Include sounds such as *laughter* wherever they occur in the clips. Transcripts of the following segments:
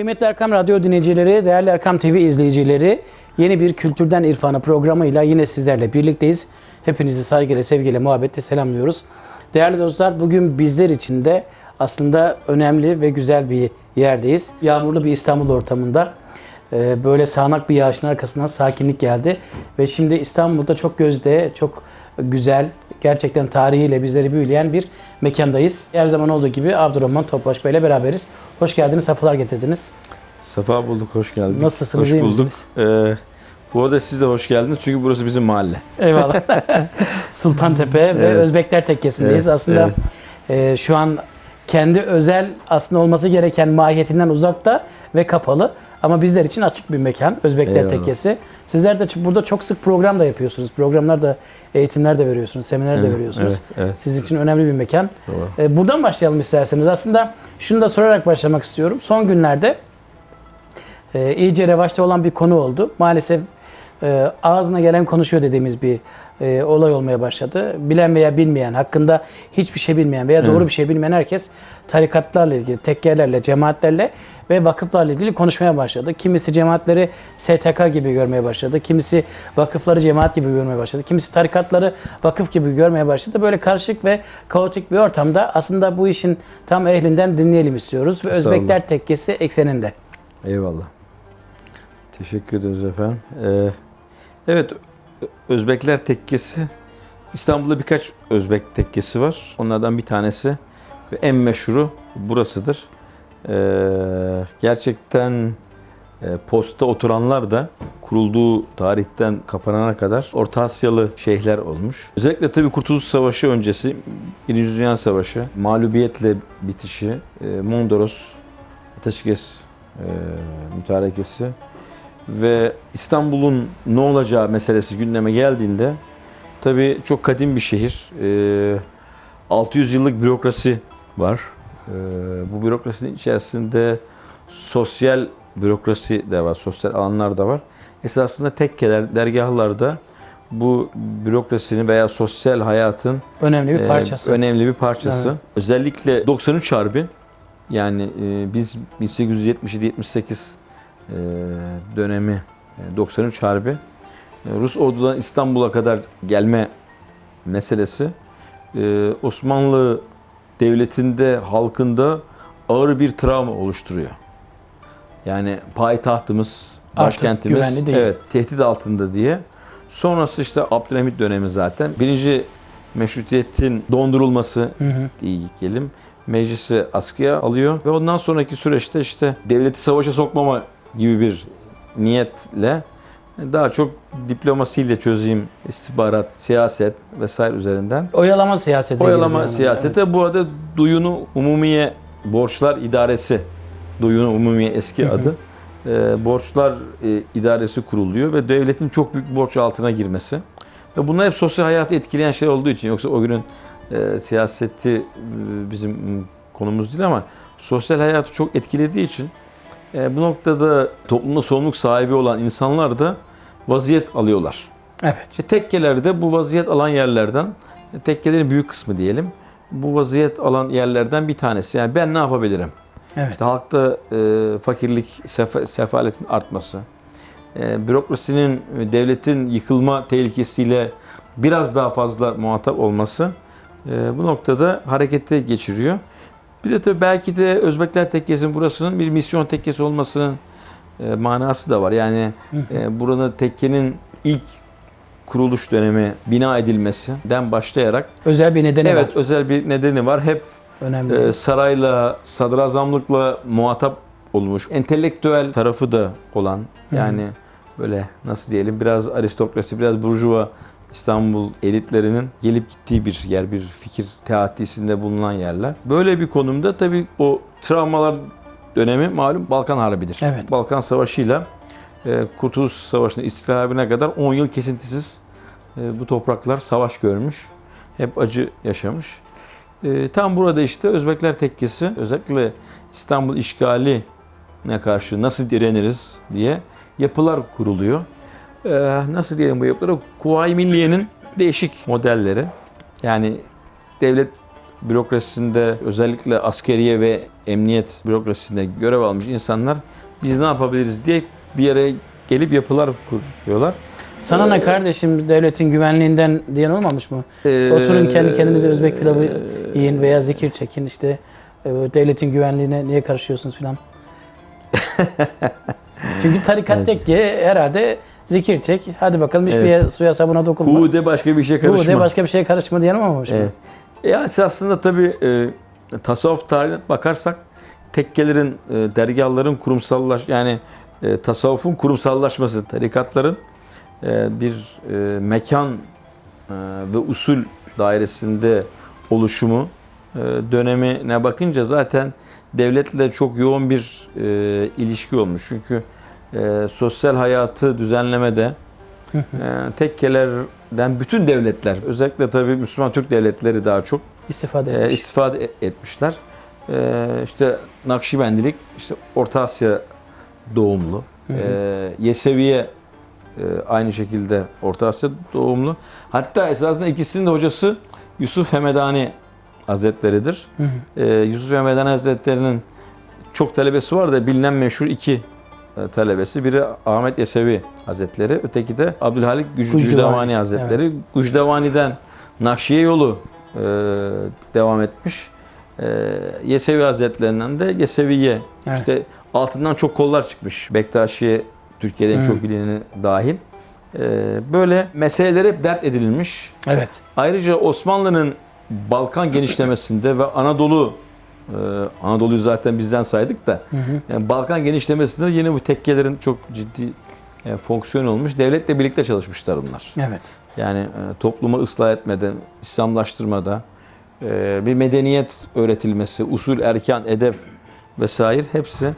Kıymetli Erkam Radyo dinleyicileri, değerli Erkam TV izleyicileri, yeni bir Kültürden İrfana programıyla yine sizlerle birlikteyiz. Hepinizi saygıyla, sevgiyle, muhabbetle selamlıyoruz. Değerli dostlar, bugün bizler için de aslında önemli ve güzel bir yerdeyiz. Yağmurlu bir İstanbul ortamında e, böyle sağanak bir yağışın arkasından sakinlik geldi. Ve şimdi İstanbul'da çok gözde, çok güzel, gerçekten tarihiyle bizleri büyüleyen bir mekandayız. Her zaman olduğu gibi Abdurrahman Topbaş Bey ile beraberiz. Hoş geldiniz, sefalar getirdiniz. Safa bulduk, hoş geldiniz. Nasılsınız, Hoş iyi bulduk. misiniz? Ee, bu arada siz de hoş geldiniz çünkü burası bizim mahalle. Eyvallah. *laughs* Sultantepe ve Evet. Özbekler Tekkesi'ndeyiz. Evet, aslında e, şu an kendi özel aslında olması gereken mahiyetinden uzakta ve kapalı. Ama bizler için açık bir mekan Özbekler Eyvallah. Tekkesi. Sizler de burada çok sık program da yapıyorsunuz. Programlar da, eğitimler de veriyorsunuz, seminer de Evet, veriyorsunuz. Evet, evet. Siz için önemli bir mekan. Doğru. E, buradan başlayalım isterseniz. Aslında şunu da sorarak başlamak istiyorum. Son günlerde e, iyice revaçta olan bir konu oldu. Maalesef e, ağzına gelen konuşuyor dediğimiz bir e, olay olmaya başladı. Bilen veya bilmeyen, hakkında hiçbir şey bilmeyen veya doğru Evet. bir şey bilmeyen herkes tarikatlarla ilgili, tekkelerle, cemaatlerle ve vakıflarla ilgili konuşmaya başladı. Kimisi cemaatleri STK gibi görmeye başladı. Kimisi vakıfları cemaat gibi görmeye başladı. Kimisi tarikatları vakıf gibi görmeye başladı. Böyle karışık ve kaotik bir ortamda aslında bu işin tam ehlinden dinleyelim istiyoruz. Ve. Özbekler Tekkesi ekseninde. Eyvallah. Teşekkür ederiz efendim. Ee, evet, Özbekler Tekkesi. İstanbul'da birkaç Özbek tekkesi var. Onlardan bir tanesi ve en meşhuru burasıdır. Ee, gerçekten e, posta oturanlar da kurulduğu tarihten kapanana kadar Orta Asyalı şeyhler olmuş. Özellikle tabii Kurtuluş Savaşı öncesi, Birinci Dünya Savaşı, mağlubiyetle bitişi, e, Mondros, Ateşkes e, mütarekesi ve İstanbul'un ne olacağı meselesi gündeme geldiğinde tabii çok kadim bir şehir. E, 600 yıllık bürokrasi var. E, bu bürokrasinin içerisinde sosyal bürokrasi de var, sosyal alanlar da var. Esasında tekkeler, dergahlarda bu bürokrasinin veya sosyal hayatın Önemli bir ee, parçası. önemli bir parçası. Evet. Özellikle 93 Harbi yani e, biz 1877-78 e, dönemi e, 93 Harbi e, Rus ordudan İstanbul'a kadar gelme meselesi e, Osmanlı devletinde halkında ağır bir travma oluşturuyor. Yani payitahtımız, başkentimiz evet tehdit altında diye. Sonrası işte Abdülhamit dönemi zaten. Birinci meşrutiyetin dondurulması Hı hı. diyelim. Meclisi askıya alıyor ve ondan sonraki süreçte işte devleti savaşa sokmama gibi bir niyetle daha çok diplomasiyle çözeyim, istihbarat, siyaset vesaire üzerinden. Oyalama siyaseti. Oyalama yani. siyasete bu arada Duyunu Umumiye Borçlar İdaresi, Duyunu Umumiye eski adı. e, borçlar e, idaresi kuruluyor ve devletin çok büyük borç altına girmesi. Ve bunlar hep sosyal hayatı etkileyen şey olduğu için yoksa o günün e, siyaseti e, bizim m, konumuz değil ama sosyal hayatı çok etkilediği için e, bu noktada toplumda sorumluluk sahibi olan insanlar da vaziyet alıyorlar. Evet. İşte tekkelerde bu vaziyet alan yerlerden, tekkelerin büyük kısmı diyelim, bu vaziyet alan yerlerden bir tanesi. Yani ben ne yapabilirim? Evet. İşte halkta e, fakirlik, sefa- sefaletin artması, e, bürokrasinin, e, devletin yıkılma tehlikesiyle biraz daha fazla muhatap olması e, bu noktada harekete geçiriyor. Bir de tabii belki de Özbekler Tekkesi'nin burasının bir misyon tekkesi olmasının e, manası da var. Yani Hı hı. e, buranın tekkenin ilk kuruluş dönemi bina edilmesinden başlayarak Özel bir nedeni evet var. özel bir nedeni var. Hep Önemli. e, sarayla, sadrazamlıkla muhatap olmuş. Entelektüel tarafı da olan yani böyle nasıl diyelim biraz aristokrasi, biraz burjuva İstanbul elitlerinin gelip gittiği bir yer, bir fikir teatisinde bulunan yerler. Böyle bir konumda tabii o travmalar dönemi malum Balkan Harbi'dir. Evet. Balkan Savaşı'yla e, Kurtuluş Savaşı'nın istilabine kadar 10 yıl kesintisiz e, bu topraklar savaş görmüş. Hep acı yaşamış. E, tam burada işte Özbekler Tekkesi özellikle İstanbul işgali ne karşı nasıl direniriz diye yapılar kuruluyor. E, nasıl diyelim bu yapıları? Kuvayi Milliye'nin değişik modelleri. Yani devlet bürokrasisinde özellikle askeriye ve emniyet bürokrasisinde görev almış insanlar biz ne yapabiliriz diye bir yere gelip yapılar kuruyorlar. Sana ne kardeşim devletin güvenliğinden diyen olmamış mı? Oturun kendi kendinize Özbek pilavı yiyin veya zikir çekin işte e, devletin güvenliğine niye karışıyorsunuz filan. *laughs* Çünkü tarikat tekke herhalde zikir çek. Hadi bakalım hiçbir Evet. suya sabuna dokunma. Hu de başka bir şey Bu karışma. de başka bir şeye karışma diyen olmamış mı? Evet. Yani aslında tabii e, tasavvuf tarihine bakarsak tekkelerin, e, dergahların kurumsallaş yani e, tasavvufun kurumsallaşması, tarikatların e, bir e, mekan e, ve usul dairesinde oluşumu e, dönemine bakınca zaten devletle çok yoğun bir e, ilişki olmuş. Çünkü e, sosyal hayatı düzenlemede e, tekkelerden bütün devletler, özellikle tabii Müslüman Türk devletleri daha çok İstifade e, istifade e- etmişler. E, işte Nakşibendilik, işte Orta Asya doğumlu. Hı hı. E, Yeseviye e, aynı şekilde Orta Asya doğumlu. Hatta esasında ikisinin de hocası Yusuf Hemedani Hazretleridir. Hı hı. E, Yusuf Hemedani Hazretleri'nin çok talebesi var da bilinen meşhur iki talebesi. Biri Ahmet Yesevi Hazretleri, öteki de Abdülhalik Güc- Gücdevani, Gücdevani Hazretleri. Gücdevani'den Nakşiye yolu e, devam etmiş. E, Yesevi Hazretlerinden de Yeseviye. Evet. İşte altından çok kollar çıkmış. Bektaşiye Türkiye'de en çok bilineni dahil. E, böyle meseleler hep dert edilmiş. Evet. Ayrıca Osmanlı'nın Balkan genişlemesinde ve Anadolu e, Anadolu'yu zaten bizden saydık da Hı hı. yani Balkan genişlemesinde yine bu tekkelerin çok ciddi e, fonksiyon olmuş. Devletle birlikte çalışmışlar bunlar. Evet. Yani e, toplumu ıslah etmede, İslamlaştırmada, e, bir medeniyet öğretilmesi, usul, erkan, edep vesaire hepsi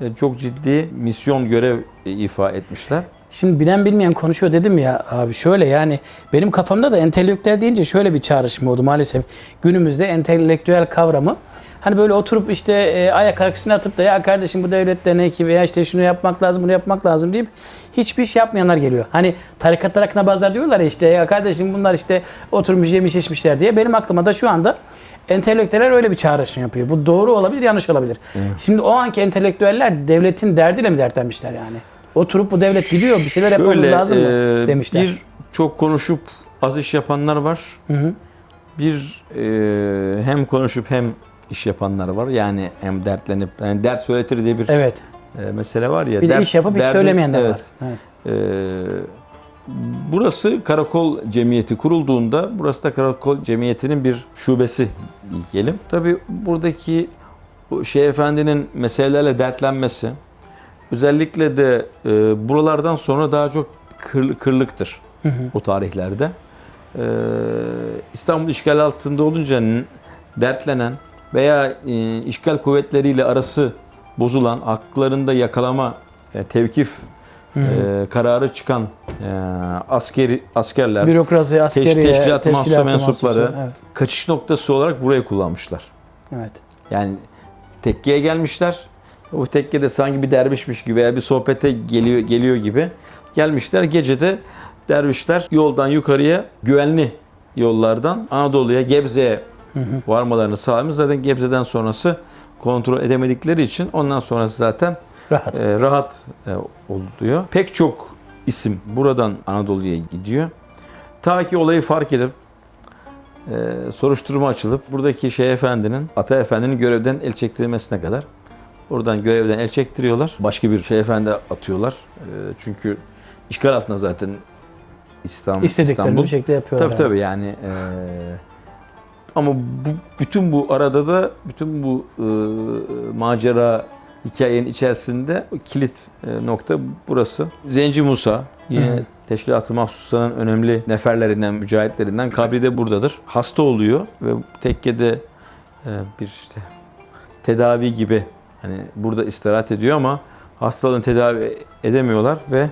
e, çok ciddi misyon görev ifa etmişler. Şimdi bilen bilmeyen konuşuyor dedim ya abi şöyle yani benim kafamda da entelektüel deyince şöyle bir çağrışım oldu maalesef. Günümüzde entelektüel kavramı hani böyle oturup işte e, ayak arkasına atıp da ya kardeşim bu devlette ne ki veya işte şunu yapmak lazım bunu yapmak lazım deyip hiçbir iş yapmayanlar geliyor. Hani tarikatlar hakkında bazıları diyorlar ya işte ya kardeşim bunlar işte oturmuş yemiş içmişler diye. Benim aklıma da şu anda entelektüeller öyle bir çağrışım yapıyor. Bu doğru olabilir yanlış olabilir. Şimdi o anki entelektüeller devletin derdiyle mi dertlenmişler yani? Oturup bu devlet gidiyor bir şeyler yapmamız Şöyle, lazım mı e, demişler. Bir çok konuşup az iş yapanlar var. Hı hı. Bir e, hem konuşup hem iş yapanlar var. Yani hem dertlenip yani dert söyletir diye bir Evet. e, mesele var ya. Bir de Dert- iş yapıp hiç derdin- söylemeyen de evet. var. Evet. E, burası Karakol Cemiyeti kurulduğunda burası da Karakol Cemiyeti'nin bir şubesi diyelim. Tabii buradaki Şeyh Efendi'nin meselelerle dertlenmesi özellikle de e, buralardan sonra daha çok kır, kırlıktır Hı hı. o tarihlerde. Ee, İstanbul işgal altında olunca dertlenen veya e, işgal kuvvetleriyle arası bozulan, haklarında yakalama, e, tevkif Hı e, kararı çıkan e, askeri askerler Bürokrasi, askeriye, teşkilat teşkilat mahsusu mensupları. Evet. kaçış noktası olarak burayı kullanmışlar. evet. Yani tekkeye gelmişler. O tekkede sanki bir dervişmiş gibi veya bir sohbete geliyor geliyor gibi gelmişler. Gecede dervişler yoldan yukarıya güvenli yollardan Anadolu'ya, Gebze'ye varmalarını sağlamış. Zaten Gebze'den sonrası kontrol edemedikleri için ondan sonrası zaten Rahat. e, rahat e, oluyor. Pek çok isim buradan Anadolu'ya gidiyor. Ta ki olayı fark edip e, soruşturma açılıp buradaki şey efendinin, Ata Efendi'nin görevden el çektirilmesine kadar oradan görevden el çektiriyorlar. Başka bir şey efendi atıyorlar. E, çünkü işgal altında zaten İstanbul. İstediklerini İstanbul. bir şekilde yapıyorlar. Tabii tabii yani e, ama bu, bütün bu arada da bütün bu e, macera hikayenin içerisinde kilit e, nokta burası. Zenci Musa yine Hı. Teşkilat-ı Mahsusa'nın önemli neferlerinden, mücahitlerinden kabri de buradadır. Hasta oluyor ve tekkede e, bir işte tedavi gibi hani burada istirahat ediyor ama hastalığını tedavi edemiyorlar ve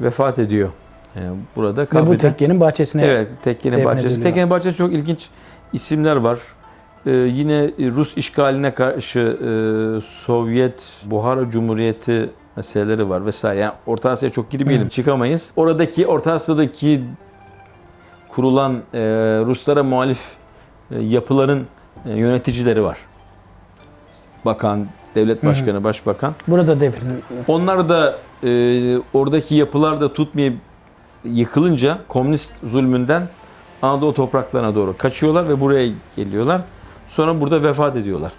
vefat ediyor. E, burada Ve bu kabride- tekkenin bahçesine Evet, Tekke'nin bahçesi. ediliyor. Tekke'nin bahçesi çok ilginç isimler var. Ee, yine Rus işgaline karşı e, Sovyet Buhara Cumhuriyeti meseleleri var vesaire. Yani Orta Asya'ya çok girmeyelim, Hı. çıkamayız. Oradaki Orta Asya'daki kurulan e, Ruslara muhalif e, yapıların e, yöneticileri var. Bakan, devlet başkanı, başbakan. Burada defin. Onlar da e, oradaki yapılar da tutmayıp yıkılınca komünist zulmünden Anadolu topraklarına doğru kaçıyorlar ve buraya geliyorlar. Sonra burada vefat ediyorlar.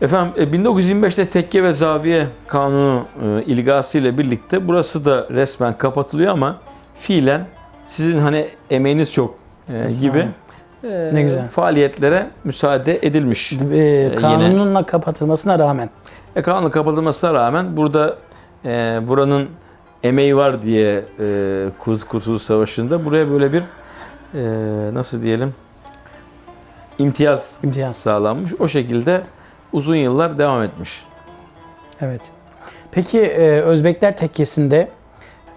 Efendim e, 1925'te tekke ve zaviye kanunu e, ilgası ile birlikte burası da resmen kapatılıyor ama fiilen sizin hani emeğiniz çok e, gibi e, Ne güzel. faaliyetlere müsaade edilmiş. Ee, kanununla kapatılmasına rağmen. E, kanun kapatılmasına rağmen burada e, buranın emeği var diye e, Kurt- Kurtuluş Savaşı'nda buraya böyle bir e, nasıl diyelim imtiyaz imtiyaz. sağlanmış. O şekilde uzun yıllar devam etmiş. Evet. Peki e, Özbekler Tekkesi'nde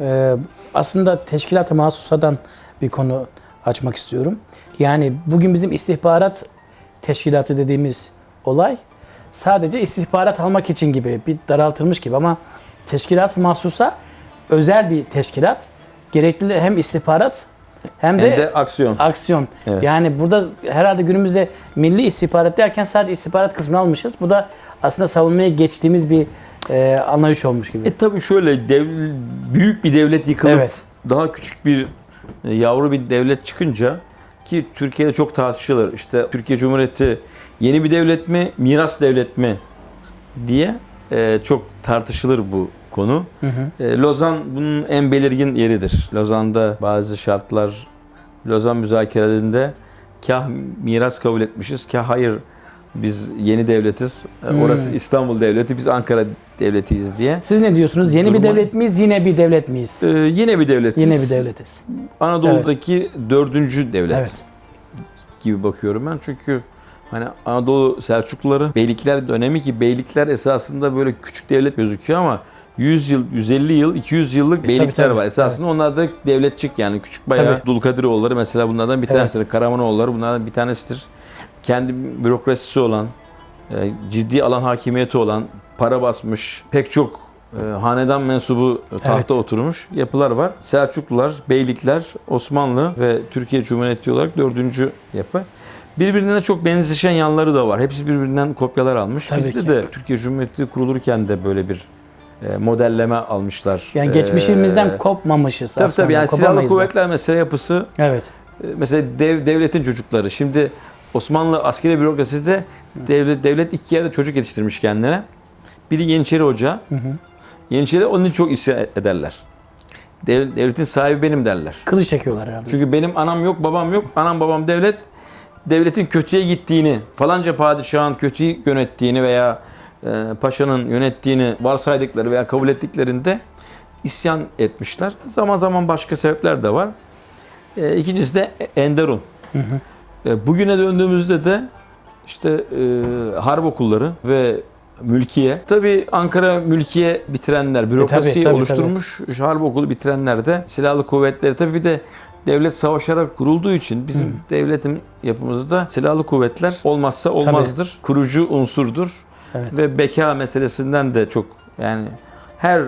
e, aslında teşkilat-ı mahsusadan bir konu açmak istiyorum. Yani bugün bizim istihbarat teşkilatı dediğimiz olay sadece istihbarat almak için gibi bir daraltılmış gibi ama teşkilat-ı mahsusa özel bir teşkilat. Gerekli hem istihbarat hem Hem de, de aksiyon. aksiyon. Evet. Yani burada herhalde günümüzde milli istihbarat derken sadece istihbarat kısmını almışız. Bu da aslında savunmaya geçtiğimiz bir e, anlayış olmuş gibi. E tabi şöyle dev- büyük bir devlet yıkılıp Evet. daha küçük bir e, yavru bir devlet çıkınca ki Türkiye'de çok tartışılır. İşte Türkiye Cumhuriyeti yeni bir devlet mi, miras devlet mi diye e, çok tartışılır bu konu. Hı hı. E, Lozan bunun en belirgin yeridir. Lozan'da bazı şartlar Lozan müzakerelerinde kah miras kabul etmişiz, kah hayır biz yeni devletiz. E, Hmm. Orası İstanbul devleti, biz Ankara devletiyiz diye. Siz ne diyorsunuz? Yeni bir Duruma- devlet miyiz? Yine bir devlet miyiz? Ee, yine bir devletiz. Yine bir devletiz. Anadolu'daki dördüncü devlet Evet. gibi bakıyorum ben. Çünkü hani Anadolu Selçukluları beylikler dönemi ki beylikler esasında böyle küçük devlet gözüküyor ama 100 yıl, 150 yıl, 200 yıllık beylikler E, tabii. var. Esasında onlar da devletçik yani küçük bayağı Tabii. Dulkadiroğulları mesela bunlardan bir Evet. tanesidir. Karamanoğulları bunlardan bir tanesidir. Kendi bürokrasisi olan, e, ciddi alan hakimiyeti olan, para basmış, pek çok e, hanedan mensubu tahta Evet. oturmuş yapılar var. Selçuklular, beylikler, Osmanlı ve Türkiye Cumhuriyeti olarak dördüncü yapı. Birbirine çok benzeşen yanları da var. Hepsi birbirinden kopyalar almış. Tabii Bizde ki. de Türkiye Cumhuriyeti kurulurken de böyle bir e, modelleme almışlar. Yani geçmişimizden Ee, kopmamışız Tabii aslında. tabii yani silahlı kuvvetler mesela yapısı Evet. e, mesela dev, devletin çocukları. Şimdi Osmanlı askeri bürokrasisi de devlet, devlet iki yerde çocuk yetiştirmiş kendine. Biri Yeniçeri Hoca. Hı hı. Yeniçeriler onun için çok isyan ederler. Dev- devletin sahibi benim derler. Kılıç çekiyorlar herhalde. Çünkü benim anam yok, babam yok. Anam babam devlet. Devletin kötüye gittiğini, falanca padişahın kötüyü yönettiğini veya e, paşanın yönettiğini varsaydıkları veya kabul ettiklerinde isyan etmişler. Zaman zaman başka sebepler de var. E, ikincisi de Enderun. Hı hı. E, bugüne döndüğümüzde de işte e, harp okulları ve mülkiye. Tabii Ankara mülkiye bitirenler, bürokrasiyi E, tabii, tabii, oluşturmuş. Harp okulu bitirenler de silahlı kuvvetleri. Tabii bir de devlet savaşarak kurulduğu için bizim devletin yapımızda silahlı kuvvetler olmazsa olmazdır. Kurucu unsurdur. Evet. Ve beka meselesinden de çok yani her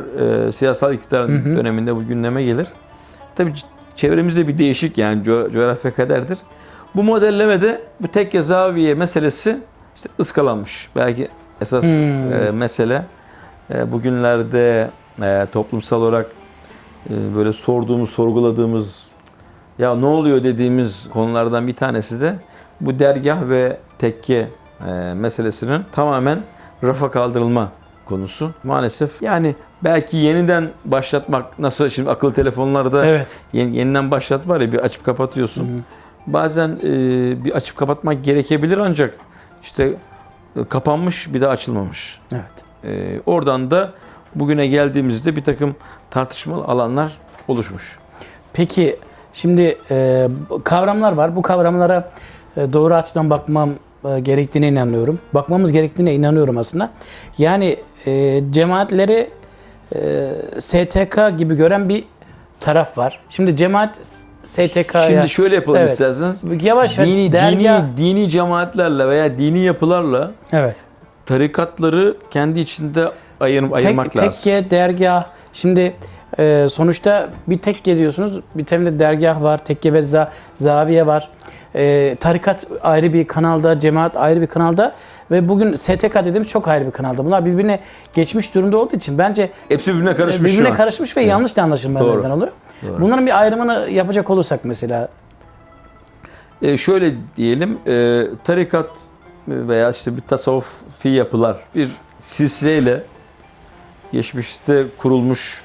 e, siyasal iktidarın Hı hı. döneminde bu gündeme gelir. Tabii çevremizde bir değişik yani co- coğrafya kaderdir. Bu modellemede bu tek zaviye meselesi işte ıskalanmış. Belki esas Hmm. e, mesele e, bugünlerde e, toplumsal olarak e, böyle sorduğumuz, sorguladığımız ya ne oluyor dediğimiz konulardan bir tanesi de bu dergah ve tekke e, meselesinin tamamen rafa kaldırılma konusu. Maalesef yani belki yeniden başlatmak nasıl şimdi akıllı telefonlarda Evet. yeni- yeniden başlat var ya bir açıp kapatıyorsun. Hı hı. Bazen e, bir açıp kapatmak gerekebilir ancak işte kapanmış bir de açılmamış. Evet. E, oradan da bugüne geldiğimizde bir takım tartışmalı alanlar oluşmuş. Peki şimdi e, kavramlar var. Bu kavramlara e, doğru açıdan bakmam e, gerektiğine inanıyorum. Bakmamız gerektiğine inanıyorum aslında. Yani e, cemaatleri e, STK gibi gören bir taraf var. Şimdi cemaat STK'ya Şimdi şöyle yapalım Evet. isterseniz. yavaş yavaş Dini, dergah- dini, dini cemaatlerle veya dini yapılarla evet. tarikatları kendi içinde ayır, ayırmak Tek, lazım. tekke, dergah. Şimdi e, sonuçta bir tekke diyorsunuz. Bir tane de dergah var. Tekke ve za- zaviye var. E, tarikat ayrı bir kanalda, cemaat ayrı bir kanalda ve bugün STK dediğimiz çok ayrı bir kanalda. Bunlar birbirine geçmiş durumda olduğu için bence Hepsi birbirine karışmış birbirine şu an. karışmış ve yanlış da anlaşılmalar Doğru. neden oluyor. Doğru. Bunların bir ayrımını yapacak olursak mesela E, şöyle diyelim, e, tarikat veya işte bir tasavvufi yapılar bir silsileyle geçmişte kurulmuş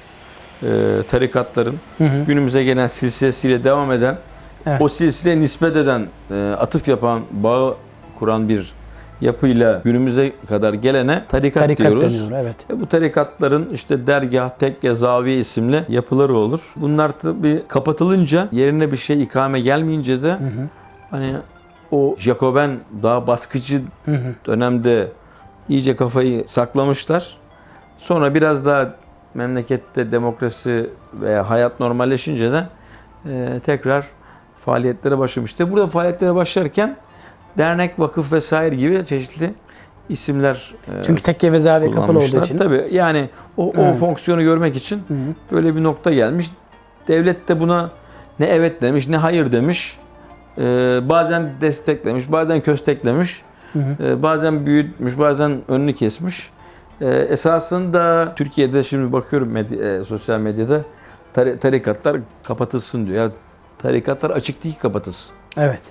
e, tarikatların hı hı, günümüze gelen silsilesiyle devam eden, Evet. o silsileye nispet eden, e, atıf yapan, bağı kuran bir yapıyla günümüze kadar gelene tarikat, tarikat diyoruz. deniyor. Evet. Ve bu tarikatların işte dergah, tekke, zaviye isimli yapıları olur. Bunlar tabii kapatılınca yerine bir şey ikame gelmeyince de Hı hı, hani o Jacoben daha baskıcı hı hı. dönemde iyice kafayı saklamışlar. Sonra biraz daha memlekette demokrasi veya hayat normalleşince de e, tekrar faaliyetlere başlamıştı. Burada faaliyetlere başlarken dernek, vakıf vesaire gibi çeşitli isimler e, Çünkü tekke ve zaviye kapalı olduğu için. Tabii yani o, o Evet. fonksiyonu görmek için Hı hı. böyle bir nokta gelmiş. Devlet de buna ne evet demiş ne hayır demiş. Ee, bazen desteklemiş, bazen kösteklemiş, Hı hı. ee, bazen büyütmüş, bazen önünü kesmiş. Ee, esasında Türkiye'de şimdi bakıyorum medya- e, sosyal medyada tar- tarikatlar kapatılsın diyor. Ya tarikatlar açık değil ki kapatılsın. Evet.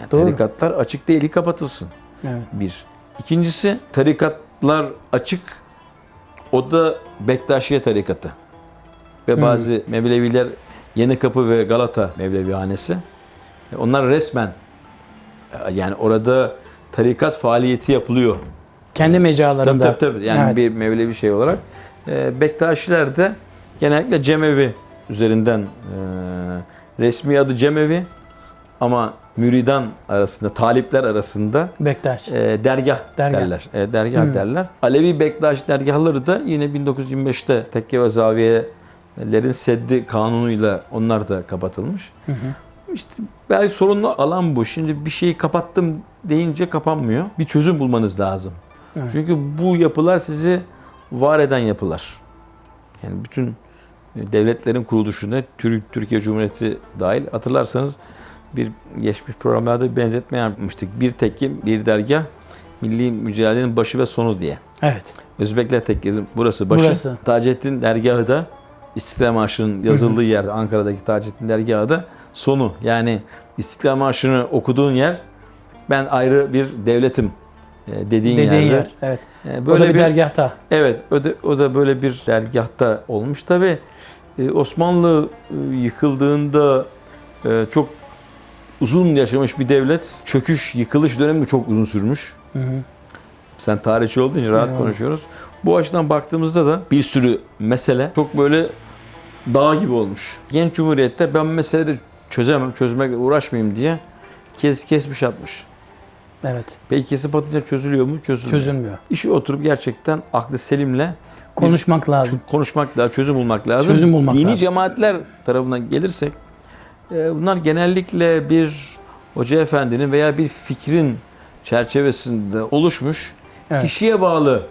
Yani Doğru. tarikatlar açık değil ki kapatılsın. Evet. Bir. İkincisi tarikatlar açık. O da Bektaşiye tarikatı. Ve Hmm. bazı Mevleviler Yeni Kapı ve Galata Mevlevihanesi. E, Onlar resmen e, yani orada tarikat faaliyeti yapılıyor. Kendi mecralarında. tabii, tabii. Yani Evet. bir Mevlevi şey olarak. E, Bektaşiler de genellikle Cemevi üzerinden resmi adı Cemevi ama müridan arasında, talipler arasında Bektaş. e, dergah, Dergah. derler. E, dergah Hmm. derler. Alevi Bektaş dergahları da yine 1925'te tekke ve zaviyelerin seddi kanunuyla onlar da kapatılmış. Hı hı. İşte belki sorunlu alan bu. Şimdi bir şeyi kapattım deyince kapanmıyor. Bir çözüm bulmanız lazım. Evet. Çünkü bu yapılar sizi var eden yapılar. Yani bütün devletlerin kuruluşunda Türk Türkiye Cumhuriyeti dahil hatırlarsanız bir geçmiş programlarda bir benzetme yapmıştık. Bir tekke, bir dergah, milli mücadelenin başı ve sonu diye. Evet. Özbekler tekkesi burası başı. Burası. Taceddin dergahı da İstiklal Marşı'nın yazıldığı yerde Ankara'daki Taceddin dergahı da sonu. Yani İstiklal Marşı'nı okuduğun yer ben ayrı bir devletim e, dediğin, Dediğin yerde. yer. Evet. Böyle bir, dergahta. Evet, o da, o da böyle bir dergahta olmuş. Tabi Osmanlı e, yıkıldığında e, çok uzun yaşamış bir devlet. Çöküş, yıkılış dönemi çok uzun sürmüş. Hı hı. Sen tarihçi olduğun için rahat Evet. konuşuyoruz. Bu açıdan baktığımızda da bir sürü mesele çok böyle dağ gibi olmuş. Genç Cumhuriyet'te ben meseleleri çözemem, çözmekle uğraşmayayım diye kes kesmiş atmış. Evet. Peki kesip atınca çözülüyor mu? Çözülmüyor. Çözülmüyor. İşi oturup gerçekten aklı selimle Konuşmak lazım. konuşmak lazım, çözüm bulmak lazım. Çözüm bulmak Dini lazım. cemaatler tarafından gelirsek e, bunlar genellikle bir hoca efendinin veya bir fikrin çerçevesinde oluşmuş Evet. kişiye bağlı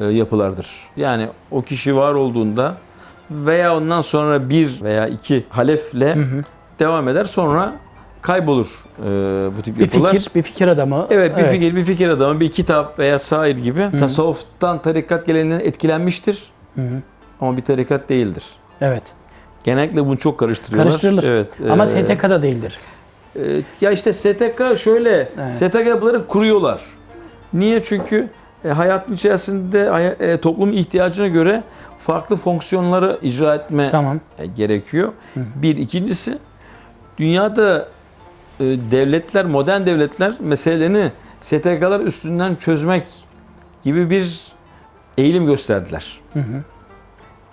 e, yapılardır. Yani o kişi var olduğunda veya ondan sonra bir veya iki halefle Hı hı. devam eder sonra kaybolur e, bu tip Bir yapılar. fikir, bir fikir adamı. Evet bir fikir, bir fikir adamı, bir kitap veya sair gibi tasavvuftan tarikat geleneğinden etkilenmiştir Hı hı. ama bir tarikat değildir. Evet. Genellikle bunu çok karıştırıyorlar. Karıştırılır. Evet. Ama e, STK'da değildir. e, ya işte STK şöyle, Evet. STK yapıları kuruyorlar. Niye? Çünkü e, hayatın içerisinde e, toplum ihtiyacına göre farklı fonksiyonları icra etme Tamam. e, gerekiyor. Bir. ikincisi dünyada devletler, modern devletler meselelerini STK'lar üstünden çözmek gibi bir eğilim gösterdiler. Hı hı.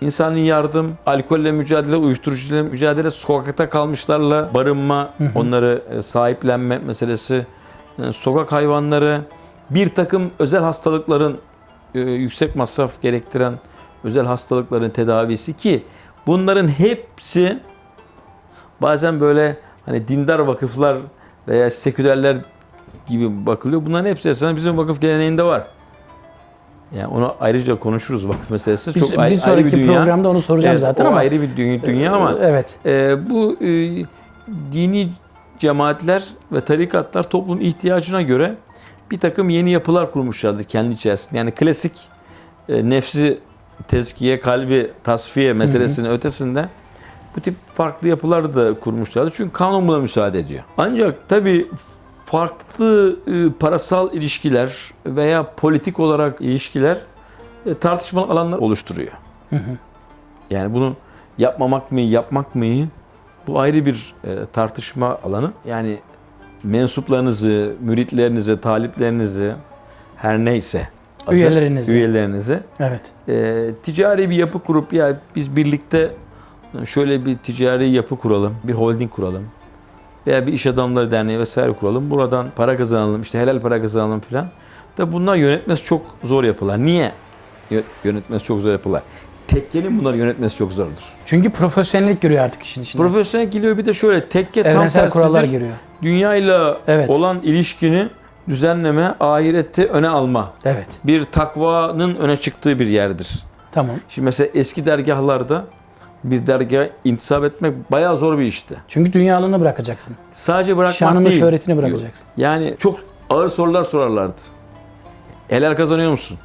İnsani yardım, alkolle mücadele, uyuşturucuyla mücadele, sokakta kalmışlarla barınma, Hı hı. onları e, sahiplenme meselesi, e, sokak hayvanları, bir takım özel hastalıkların e, yüksek masraf gerektiren özel hastalıkların tedavisi ki bunların hepsi bazen böyle hani dindar vakıflar veya sekülerler gibi bakılıyor. Bunların hepsi esasında bizim vakıf geleneğinde var. Yani onu ayrıca konuşuruz vakıf meselesi. Çok bir ayrı, sonraki ayrı bir dünya. programda onu soracağım Evet, zaten ama. ayrı bir dünya, dünya ama Evet. e, bu e, dini cemaatler ve tarikatlar toplum ihtiyacına göre bir takım yeni yapılar kurmuşlardır kendi içerisinde. Yani klasik e, nefsi tezkiye, kalbi tasfiye meselesinin ötesinde bu tip farklı yapılar da kurmuşlardı. Çünkü kanun buna müsaade ediyor. Ancak tabii farklı e, parasal ilişkiler veya politik olarak ilişkiler e, tartışmalı alanlar oluşturuyor. Yani bunu yapmamak mı, yapmak mı bu ayrı bir e, tartışma alanı. Yani mensuplarınızı, müritlerinizi, taliplerinizi her neyse adı, Üyelerinizi. üyelerinizi Evet. e, ticari bir yapı kurup ya biz birlikte şöyle bir ticari yapı kuralım, bir holding kuralım veya bir iş adamları derneği vesaire kuralım. Buradan para kazanalım, işte helal para kazanalım filan. Da bunlar yönetmesi çok zor yapılar. Niye Yö- yönetmesi çok zor yapılar? Tekkenin bunları yönetmesi çok zordur. Çünkü profesyonellik giriyor artık işin içine. Profesyonel geliyor bir de şöyle tekke tam Evrensel kurallar tersidir. giriyor. Dünyayla Evet. olan ilişkini düzenleme, ahirette öne alma. Evet. Bir takvanın öne çıktığı bir yerdir. Tamam. Şimdi mesela eski dergahlarda bir dergaha intisap etmek bayağı zor bir işti. Çünkü dünyalığını bırakacaksın. Sadece bırakmak Şanını, değil. şöhretini bırakacaksın. Yani çok ağır sorular sorarlardı. Helal kazanıyor musun?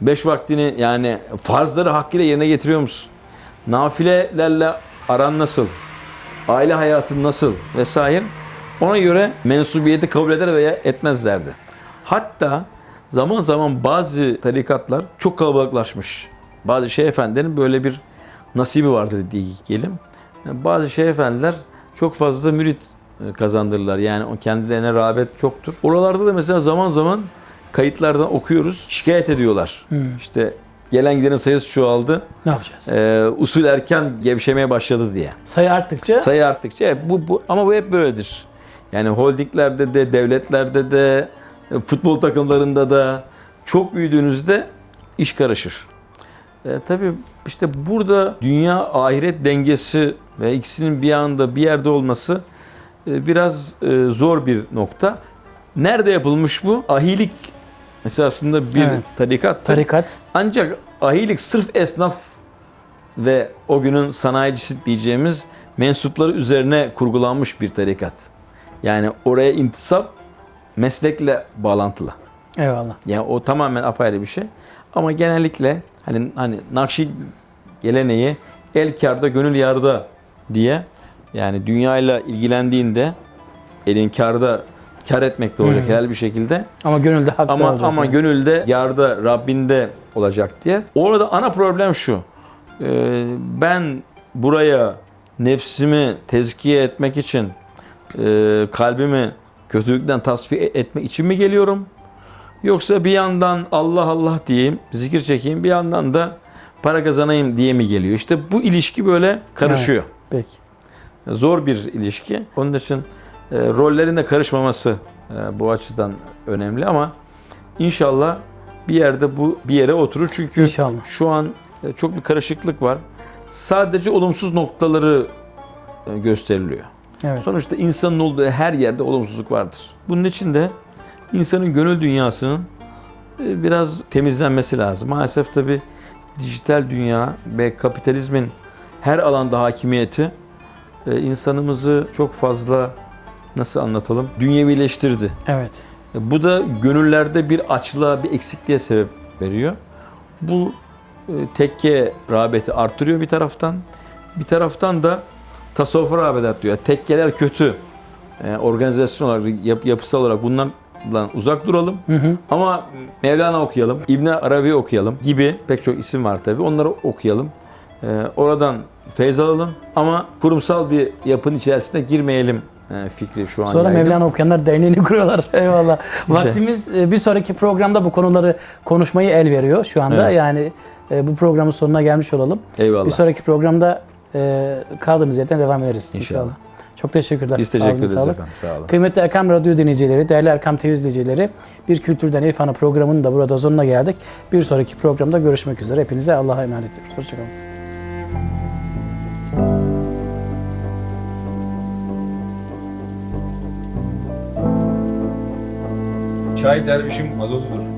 Beş vaktini yani farzları hakkıyla yerine getiriyor musun? Nafilelerle aran nasıl? Aile hayatın nasıl? Vesaire. Ona göre mensubiyeti kabul eder veya etmezlerdi. Hatta zaman zaman bazı tarikatlar çok kalabalıklaşmış. Bazı şeyh efendilerin böyle bir nasibi vardır diyelim. Bazı şeyh efendiler çok fazla mürit e, kazandırırlar. Yani o kendilerine rağbet çoktur. Oralarda da mesela zaman zaman kayıtlardan okuyoruz. Şikayet ediyorlar. Hmm. İşte gelen gidenin sayısı çoğaldı. Ne yapacağız? Ee, usul erken gevşemeye başladı diye. Sayı arttıkça Sayı arttıkça evet, bu, bu ama bu hep böyledir. Yani holdinglerde de, devletlerde de, e, futbol takımlarında da çok büyüdüğünüzde iş karışır. E, tabii işte burada dünya ahiret dengesi ve ikisinin bir anda bir yerde olması e, biraz e, zor bir nokta. Nerede yapılmış bu? Ahilik esasında bir Evet. tarikattır. tarikat. Ancak ahilik sırf esnaf ve o günün sanayicisi diyeceğimiz mensupları üzerine kurgulanmış bir tarikat. Yani oraya intisap meslekle bağlantılı. Eyvallah. Yani o tamamen apayrı bir şey. Ama genellikle hani hani Nakşi geleneği el kârda gönül yarda diye yani dünyayla ilgilendiğinde elin kârda kar etmekte olacak Hı. helal bir şekilde Ama gönülde hakta ama olacak. ama yani. gönülde yarda Rabbinde olacak diye. Orada ana problem şu. Ee, ben buraya nefsimi tezkiye etmek için e, kalbimi kötülükten tasfiye etmek için mi geliyorum? Yoksa bir yandan Allah Allah diyeyim, zikir çekeyim, bir yandan da para kazanayım diye mi geliyor? İşte bu ilişki böyle karışıyor. Peki. Zor bir ilişki. Onun için e, rollerin de karışmaması e, bu açıdan önemli ama inşallah bir yerde bu bir yere oturur. Çünkü İnşallah. şu an e, çok bir karışıklık var. Sadece olumsuz noktaları e, gösteriliyor. Evet. Sonuçta insanın olduğu her yerde olumsuzluk vardır. Bunun için de insanın gönül dünyasının e, biraz temizlenmesi lazım. Maalesef tabi dijital dünya ve kapitalizmin her alanda hakimiyeti e, insanımızı çok fazla nasıl anlatalım dünyevileştirdi. Evet. E, Bu da gönüllerde bir açlığa, bir eksikliğe sebep veriyor. Bu tekke rağbeti artırıyor bir taraftan. Bir taraftan da tasavvufa rağbet artıyor. Tekkeler kötü. E, organizasyon olarak, yap- yapısal olarak bundan uzak duralım. Hı hı. Ama Mevlana okuyalım, İbn Arabi okuyalım gibi pek çok isim var tabi. Onları okuyalım. E, oradan feyz alalım ama kurumsal bir yapının içerisine girmeyelim e, fikri şu an Sonra yaygın. Mevlana Okuyanlar Derneği'ni *laughs* kuruyorlar. Eyvallah. Vaktimiz e, bir sonraki programda bu konuları konuşmayı el veriyor şu anda. Evet. Yani e, bu programın sonuna gelmiş olalım. Eyvallah. Bir sonraki programda e, kaldığımız yerden devam ederiz inşallah. İnşallah. Çok teşekkürler. Biz teşekkür ederiz efendim. Sağ olun. Kıymetli Erkam Radyo dinleyicileri, değerli Erkam TV izleyicileri, bir Kültürden İrfan'a programının da burada sonuna geldik. Bir sonraki programda görüşmek üzere. Hepinize Allah'a emanet ediyoruz. Hoşçakalın. Çay dervişin mazotudur.